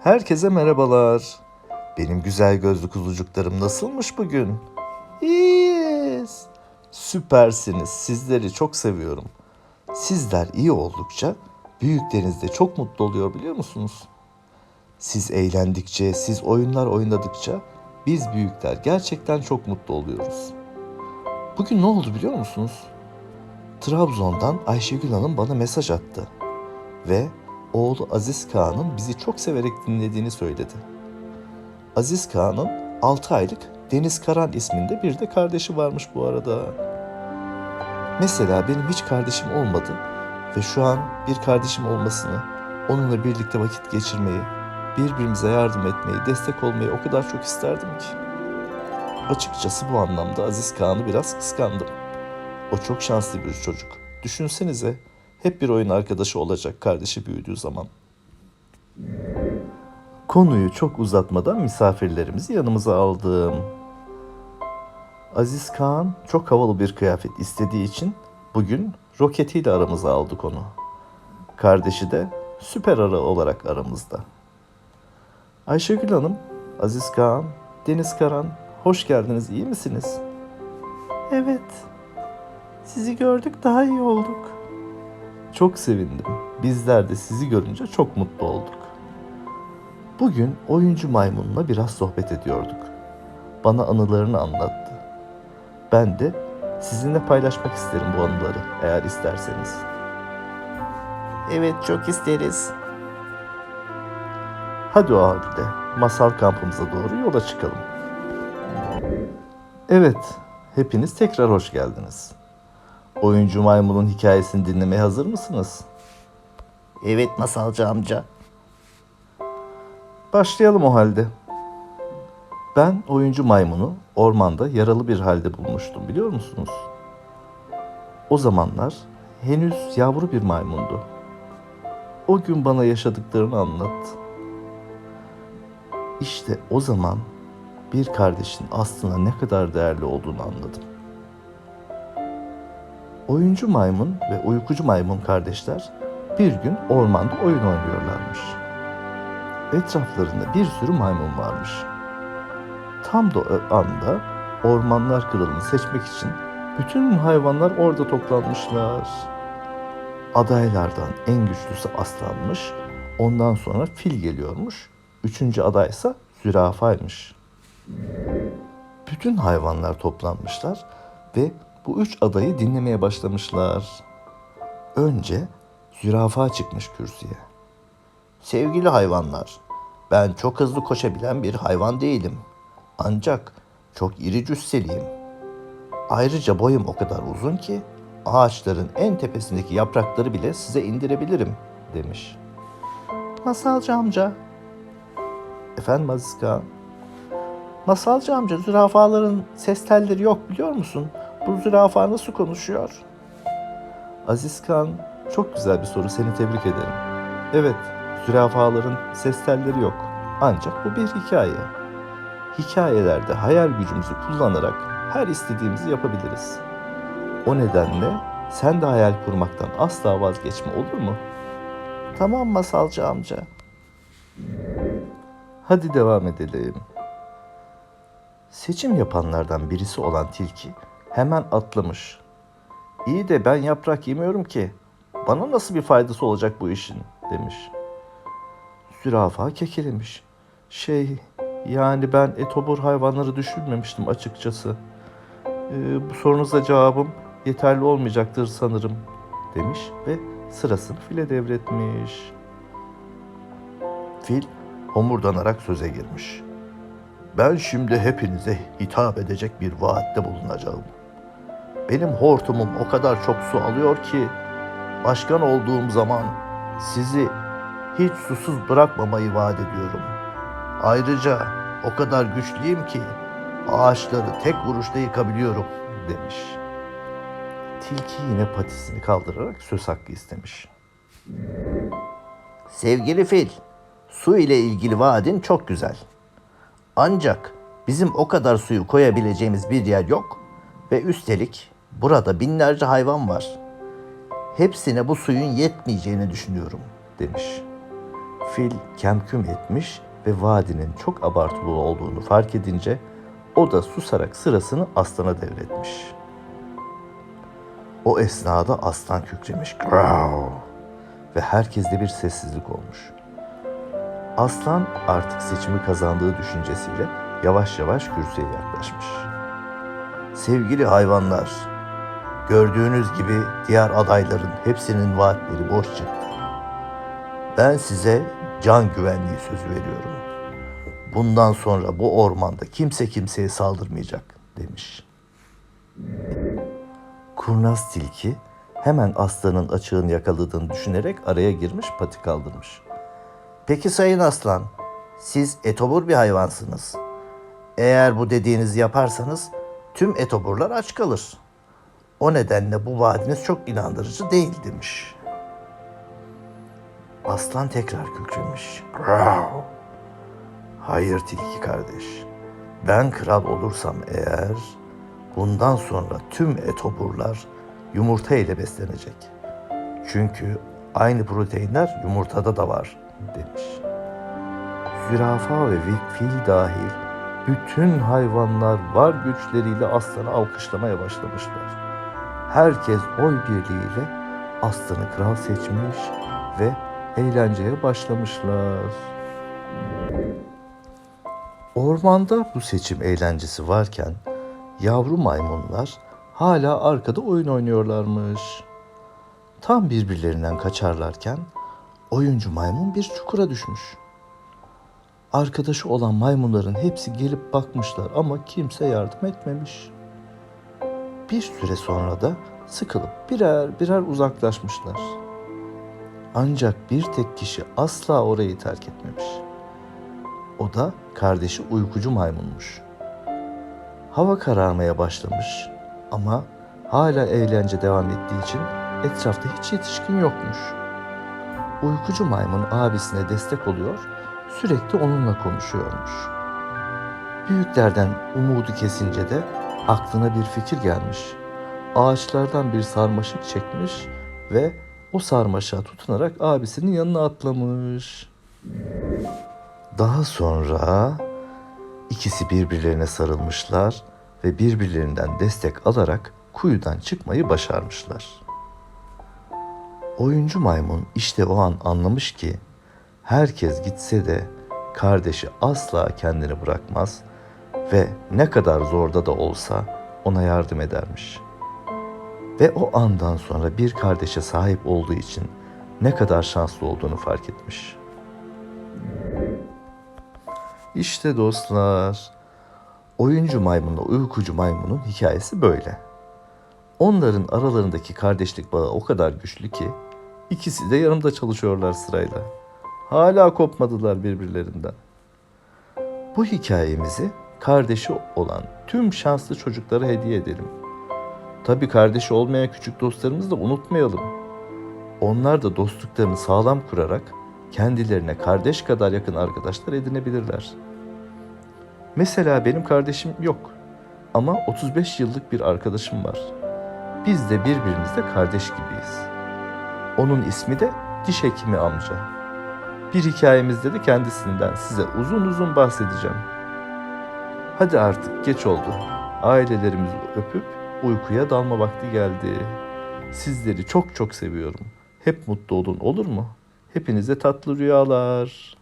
Herkese merhabalar. Benim güzel gözlü kuzucuklarım nasılmış bugün? İyiyiz. Süpersiniz. Sizleri çok seviyorum. Sizler iyi oldukça büyükleriniz de çok mutlu oluyor biliyor musunuz? Siz eğlendikçe, siz oyunlar oynadıkça biz büyükler gerçekten çok mutlu oluyoruz. Bugün ne oldu biliyor musunuz? Trabzon'dan Ayşegül Hanım bana mesaj attı ve oğlu Aziz Kağan'ın bizi çok severek dinlediğini söyledi. Aziz Kağan'ın 6 aylık Deniz Karan isminde bir de kardeşi varmış bu arada. Mesela benim hiç kardeşim olmadı ve şu an bir kardeşim olmasını, onunla birlikte vakit geçirmeyi, birbirimize yardım etmeyi, destek olmayı o kadar çok isterdim ki. Açıkçası bu anlamda Aziz Kağan'ı biraz kıskandım. O çok şanslı bir çocuk. Düşünsenize hep bir oyun arkadaşı olacak kardeşi büyüdüğü zaman. Konuyu çok uzatmadan misafirlerimizi yanımıza aldım. Aziz Kaan çok havalı bir kıyafet istediği için bugün roketiyle aramıza aldık onu. Kardeşi de süper ara olarak aramızda. Ayşegül Hanım, Aziz Kaan, Deniz Karan, hoş geldiniz, iyi misiniz? Evet, sizi gördük daha iyi olduk. Çok sevindim. Bizler de sizi görünce çok mutlu olduk. Bugün oyuncu maymunla biraz sohbet ediyorduk. Bana anılarını anlattı. Ben de sizinle paylaşmak isterim bu anıları eğer isterseniz. Evet çok isteriz. Hadi o halde masal kampımıza doğru yola çıkalım. Evet, hepiniz tekrar hoş geldiniz. Oyuncu maymunun hikayesini dinlemeye hazır mısınız? Evet masalcı amca. Başlayalım o halde. Ben oyuncu maymunu ormanda yaralı bir halde bulmuştum biliyor musunuz? O zamanlar henüz yavru bir maymundu. O gün bana yaşadıklarını anlattı. İşte o zaman bir kardeşin aslında ne kadar değerli olduğunu anladım. Oyuncu maymun ve uykucu maymun kardeşler bir gün ormanda oyun oynuyorlarmış. Etraflarında bir sürü maymun varmış. Tam da o anda ormanlar kralını seçmek için bütün hayvanlar orada toplanmışlar. Adaylardan en güçlüsü aslanmış, ondan sonra fil geliyormuş, üçüncü adaysa zürafaymış. Bütün hayvanlar toplanmışlar ve bu üç adayı dinlemeye başlamışlar. Önce zürafa çıkmış kürsüye. Sevgili hayvanlar, ben çok hızlı koşabilen bir hayvan değilim. Ancak çok iri cüsseliyim. Ayrıca boyum o kadar uzun ki ağaçların en tepesindeki yaprakları bile size indirebilirim demiş. Masalcı amca. Efendim Aziz Kağan? Masalcı amca zürafaların ses telleri yok biliyor musun? Bu zürafa nasıl konuşuyor? Aziz Kağan çok güzel bir soru seni tebrik ederim. Evet zürafaların ses telleri yok. Ancak bu bir hikaye. Hikayelerde hayal gücümüzü kullanarak her istediğimizi yapabiliriz. O nedenle sen de hayal kurmaktan asla vazgeçme olur mu? Tamam masalcı amca. Hadi devam edelim. Seçim yapanlardan birisi olan tilki hemen atlamış. İyi de ben yaprak yemiyorum ki. Bana nasıl bir faydası olacak bu işin demiş. Zürafa kekelemiş. Şey yani ben etobur hayvanları düşünmemiştim açıkçası. Ee, bu sorunuza cevabım yeterli olmayacaktır sanırım demiş ve sırasını file devretmiş. Fil homurdanarak söze girmiş. Ben şimdi hepinize hitap edecek bir vaatte bulunacağım. Benim hortumum o kadar çok su alıyor ki başkan olduğum zaman sizi hiç susuz bırakmamayı vaat ediyorum. Ayrıca o kadar güçlüyüm ki ağaçları tek vuruşta yıkabiliyorum demiş. Tilki yine patisini kaldırarak söz hakkı istemiş. Sevgili fil, su ile ilgili vaadin çok güzel. Ancak bizim o kadar suyu koyabileceğimiz bir yer yok ve üstelik burada binlerce hayvan var. Hepsine bu suyun yetmeyeceğini düşünüyorum demiş. Fil kemküm etmiş ve vadinin çok abartılı olduğunu fark edince o da susarak sırasını aslana devretmiş. O esnada aslan kükremiş. Grav! Ve herkeste bir sessizlik olmuş. Aslan artık seçimi kazandığı düşüncesiyle yavaş yavaş kürsüye yaklaşmış. Sevgili hayvanlar, gördüğünüz gibi diğer adayların hepsinin vaatleri boş çıktı. Ben size can güvenliği sözü veriyorum. Bundan sonra bu ormanda kimse kimseye saldırmayacak demiş. Kurnaz tilki hemen aslanın açığını yakaladığını düşünerek araya girmiş pati kaldırmış. Peki sayın aslan, siz etobur bir hayvansınız. Eğer bu dediğinizi yaparsanız tüm etoburlar aç kalır. O nedenle bu vaadiniz çok inandırıcı değil demiş. Aslan tekrar kükremiş. Grav. Hayır tilki kardeş. Ben kral olursam eğer bundan sonra tüm etoburlar yumurta ile beslenecek. Çünkü aynı proteinler yumurtada da var demiş. Zürafa ve fil dahil bütün hayvanlar var güçleriyle aslanı alkışlamaya başlamışlar. Herkes oy birliğiyle aslanı kral seçmiş ve eğlenceye başlamışlar. Ormanda bu seçim eğlencesi varken yavru maymunlar hala arkada oyun oynuyorlarmış. Tam birbirlerinden kaçarlarken oyuncu maymun bir çukura düşmüş. Arkadaşı olan maymunların hepsi gelip bakmışlar ama kimse yardım etmemiş. Bir süre sonra da sıkılıp birer birer uzaklaşmışlar. Ancak bir tek kişi asla orayı terk etmemiş. O da kardeşi uykucu maymunmuş. Hava kararmaya başlamış ama hala eğlence devam ettiği için etrafta hiç yetişkin yokmuş. Uykucu maymun abisine destek oluyor, sürekli onunla konuşuyormuş. Büyüklerden umudu kesince de aklına bir fikir gelmiş. Ağaçlardan bir sarmaşık çekmiş ve o sarmaşığa tutunarak abisinin yanına atlamış. Daha sonra ikisi birbirlerine sarılmışlar ve birbirlerinden destek alarak kuyudan çıkmayı başarmışlar. Oyuncu maymun işte o an anlamış ki herkes gitse de kardeşi asla kendini bırakmaz ve ne kadar zorda da olsa ona yardım edermiş. Ve o andan sonra bir kardeşe sahip olduğu için ne kadar şanslı olduğunu fark etmiş. İşte dostlar, oyuncu maymunla uykucu maymunun hikayesi böyle. Onların aralarındaki kardeşlik bağı o kadar güçlü ki ikisi de yanımda çalışıyorlar sırayla. Hala kopmadılar birbirlerinden. Bu hikayemizi kardeşi olan tüm şanslı çocuklara hediye edelim. Tabii kardeşi olmayan küçük dostlarımızı da unutmayalım. Onlar da dostluklarını sağlam kurarak kendilerine kardeş kadar yakın arkadaşlar edinebilirler. Mesela benim kardeşim yok ama 35 yıllık bir arkadaşım var. Biz de birbirimizle kardeş gibiyiz. Onun ismi de diş hekimi amca. Bir hikayemizde de kendisinden size uzun uzun bahsedeceğim. Hadi artık geç oldu. Ailelerimizi öpüp uykuya dalma vakti geldi. Sizleri çok çok seviyorum. Hep mutlu olun olur mu? Hepinize tatlı rüyalar.